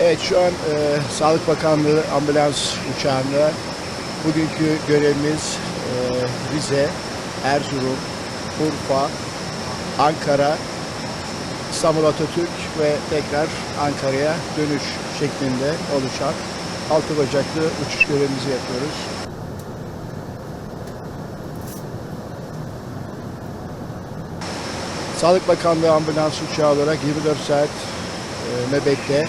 Evet şu an e, Sağlık Bakanlığı ambulans uçağında. Bugünkü görevimiz e, Rize, Erzurum, Urfa, Ankara, İstanbul Atatürk ve tekrar Ankara'ya dönüş şeklinde oluşan altı bacaklı uçuş görevimizi yapıyoruz. Sağlık Bakanlığı ambulans uçağı olarak 24 saat e, nöbette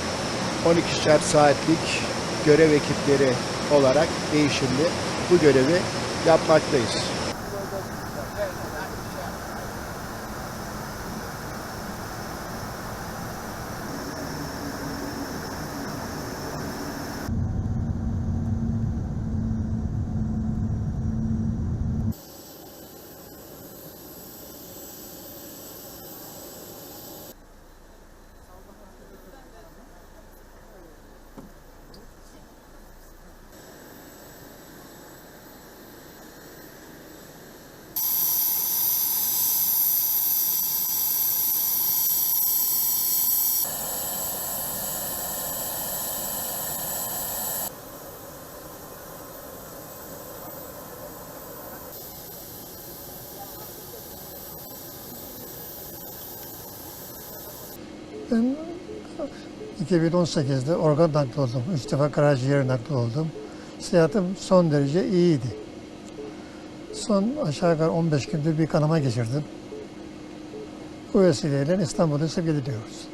12'şer saatlik görev ekipleri olarak değişimli bu görevi yapmaktayız. Ben 2018'de organ nakli oldum. Üç defa karaciğer nakli oldum. Seyahatim son derece iyiydi. Son aşağı yukarı 15 gündür bir kanama geçirdim. Bu vesileyle İstanbul'u sevk ediyoruz.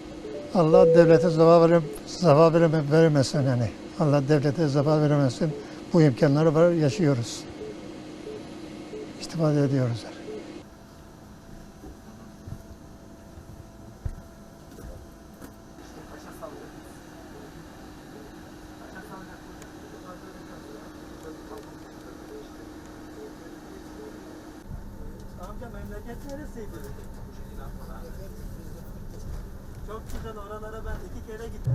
Allah devlete zeval verim, zeval vereme- vermesin yani. Allah devlete zeval vermesin. Bu imkanları var, yaşıyoruz. İstifade ediyoruz. yani. Amca memleket neresiydi? Çok güzel oralara ben iki kere gittim.